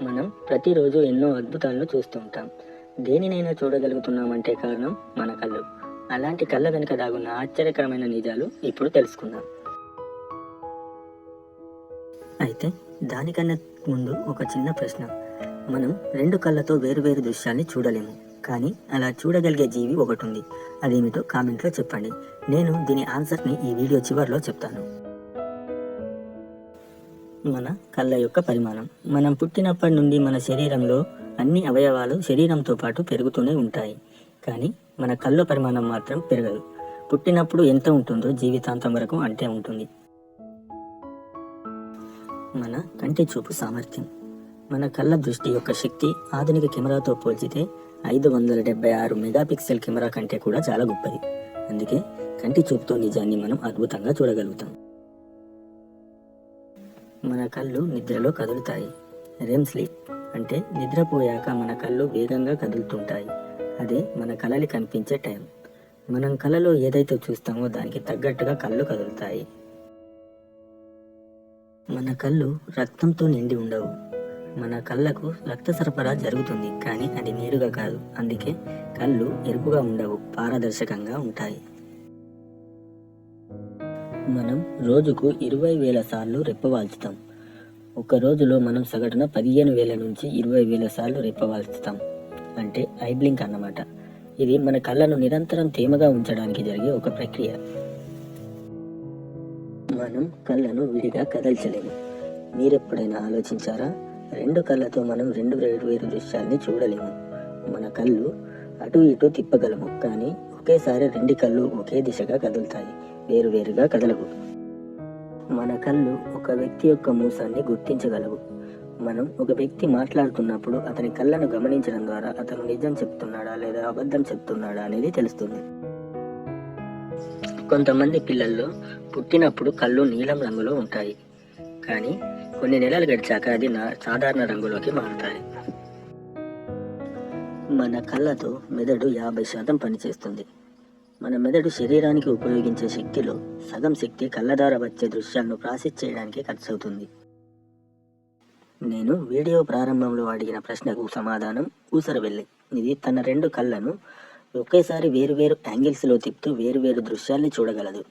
మనం ప్రతిరోజు ఎన్నో అద్భుతాలను చూస్తూ ఉంటాం. దేనినైనా చూడగలుగుతున్నామంటే కారణం మన కళ్ళు. అలాంటి కళ్ళ వెనుక దాగున్న ఆశ్చర్యకరమైన నిజాలు ఇప్పుడు తెలుసుకుందాం. అయితే దానికన్నా ముందు ఒక చిన్న ప్రశ్న. మనం రెండు కళ్ళతో వేరువేరు దృశ్యాల్ని చూడలేము. కానీ అలా చూడగలిగే జీవి ఒకటి ఉంది అదేమిటో కామెంట్లో చెప్పండి. నేను దీని ఆన్సర్ని ఈ వీడియో చివరిలో చెప్తాను. మన కళ్ళ యొక్క పరిమాణం. మనం పుట్టినప్పటి నుండి మన శరీరంలో అన్ని అవయవాలు శరీరంతో పాటు పెరుగుతూనే ఉంటాయి. కానీ మన కళ్ళ పరిమాణం మాత్రం పెరగదు. పుట్టినప్పుడు ఎంత ఉంటుందో జీవితాంతం వరకు అంతే ఉంటుంది. మన కంటి చూపు సామర్థ్యం. మన కళ్ళ దృష్టి యొక్క శక్తి ఆధునిక కెమెరాతో పోల్చితే ఐదు వందల డెబ్బై ఆరు మెగాపిక్సెల్ కెమెరా కంటే కూడా చాలా గొప్పది. అందుకే కంటి చూపుతో నిజాన్ని మనం అద్భుతంగా చూడగలుగుతాం. మన కళ్ళు నిద్రలో కదులుతాయి. రెమ్ స్లీప్ అంటే నిద్రపోయాక మన కళ్ళు వేగంగా కదులుతుంటాయి. అదే మన కళలి కనిపించే టైం మనం కళలో ఏదైతే చూస్తామో దానికి తగ్గట్టుగా కళ్ళు కదులుతాయి. మన కళ్ళు రక్తంతో నిండి ఉండవు. మన కళ్ళకు రక్త సరఫరా జరుగుతుంది కానీ అది నేరుగా కాదు. అందుకే కళ్ళు ఎరుపుగా ఉండవు పారదర్శకంగా ఉంటాయి. మనం రోజుకు ఇరవై వేల సార్లు రెప్పవాల్చుతాం ఒక రోజులో మనం సగటున పదిహేను వేల నుంచి ఇరవై వేల సార్లు రెప్పవాల్చుతాం అంటే ఐబ్లింక్ అన్నమాట. ఇది మన కళ్ళను నిరంతరం తేమగా ఉంచడానికి జరిగే ఒక ప్రక్రియ. మనం కళ్ళను విడిగా కదల్చలేము. మీరెప్పుడైనా ఆలోచించారా? రెండు కళ్ళతో మనం రెండు వేరు వేరు దృశ్యాల్ని చూడలేము. మన కళ్ళు అటు ఇటు తిప్పగలము. కానీ ఒకేసారి రెండు కళ్ళు ఒకే దిశగా కదులుతాయి. వేరువేరుగా కదలవు. మన కళ్ళు ఒక వ్యక్తి యొక్క మూసాన్ని గుర్తించగలవు. మనం ఒక వ్యక్తి మాట్లాడుతున్నప్పుడు అతని కళ్ళను గమనించడం ద్వారా అతను నిజం చెప్తున్నాడా లేదా అబద్ధం చెప్తున్నాడా అనేది తెలుస్తుంది. కొంతమంది పిల్లల్లో పుట్టినప్పుడు కళ్ళు నీలం రంగులో ఉంటాయి. కానీ కొన్ని నెలలు గడిచాక అది నా- సాధారణ రంగులోకి మారుతాయి. మన కళ్ళతో మెదడు యాభై శాతం పనిచేస్తుంది. మన మెదడు శరీరానికి ఉపయోగించే శక్తిలో సగం శక్తి కళ్ళ ద్వారా వచ్చే దృశ్యాలను ప్రాసెస్ చేయడానికి ఖర్చు అవుతుంది. నేను వీడియో ప్రారంభంలో అడిగిన ప్రశ్నకు సమాధానం ఊసరవెల్లి. ఇది తన రెండు కళ్ళను ఒకేసారి వేరువేరు యాంగిల్స్లో తిప్పుతూ వేరువేరు దృశ్యాల్ని చూడగలదు.